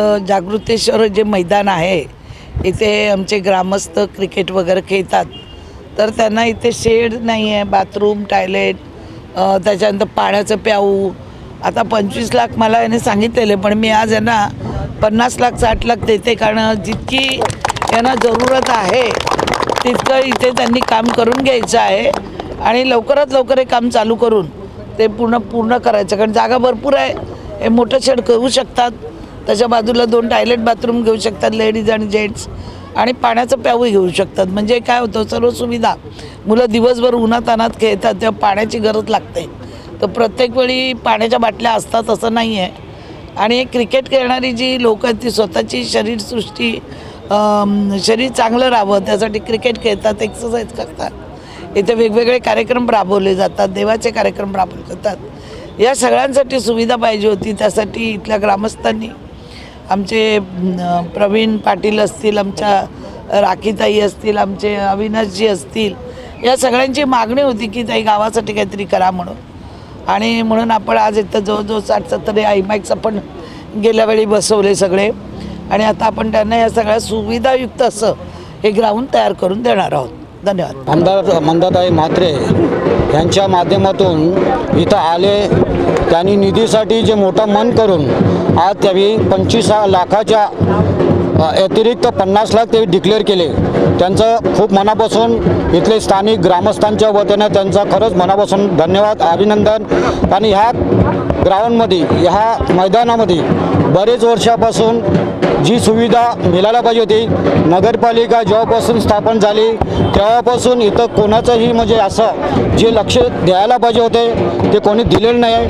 जागृतेश्वर जे मैदान आहे इथे आमचे ग्रामस्थ क्रिकेट वगैरे खेळतात. तर त्यांना इथे शेड नाही आहे बाथरूम टॉयलेट त्याच्यानंतर पाण्याचं प्याऊ. आता पंचवीस लाख मला याने सांगितलेले पण मी आज यांना पन्नास लाख साठ लाख देते कारण जितकी यांना जरूरत आहे तितकं इथे त्यांनी काम करून घ्यायचं आहे आणि लवकरात लवकर हे काम चालू करून ते पूर्ण पूर्ण करायचं. कारण जागा भरपूर आहे हे मोठं शेड करू शकतात. त्याच्या बाजूला दोन टॉयलेट बाथरूम घेऊ शकतात लेडीज आणि जेंट्स आणि पाण्याचं प्यावही घेऊ शकतात. म्हणजे काय होतं सर्व सुविधा मुलं दिवसभर उन्हातानात खेळतात तेव्हा पाण्याची गरज लागते. तर प्रत्येक वेळी पाण्याच्या बाटल्या असतात असं नाही आहे आणि क्रिकेट खेळणारी जी लोक आहेत ती स्वतःची शरीरसृष्टी शरीर चांगलं राहावं त्यासाठी क्रिकेट खेळतात एक्सरसाइज करतात. इथे वेगवेगळे कार्यक्रम राबवले जातात देवाचे कार्यक्रम राबवले जातात. या सगळ्यांसाठी सुविधा पाहिजे होती त्यासाठी इथल्या ग्रामस्थांनी आमचे प्रवीण पाटील असतील आमच्या राखीताई असतील आमचे अविनाशजी असतील या सगळ्यांची मागणी होती की ताई गावासाठी काहीतरी करा म्हणून. आणि म्हणून आपण आज इथं जवळजवळ साठ सत्तर आयमॅक्स आपण गेल्या वेळी बसवले सगळे. आणि आता आपण त्यांना या सगळ्या सुविधायुक्त असं हे ग्राउंड तयार करून देणार आहोत. धन्यवाद. आमदार मंदाताई म्हात्रे यांच्या माध्यमातून इथं आले. त्यांनी निधीसाठी जे मोठं मन करून आज त्यावेळी पंचवीस लाखाच्या व्यतिरिक्त पन्नास लाख ते डिक्लेअर केले. त्यांचं खूप मनापासून इथले स्थानिक ग्रामस्थांच्या वतीनं त्यांचा खरंच मनापासून धन्यवाद अभिनंदन. आणि ह्या ग्राउंडमध्ये ह्या मैदानामध्ये बरेच वर्षापासून जी सुविधा मिळायला पाहिजे होती नगरपालिका जेव्हापासून स्थापन झाली तेव्हापासून इथं कोणाचंही म्हणजे असं जे लक्ष द्यायला पाहिजे होते ते कोणी दिलेलं नाही.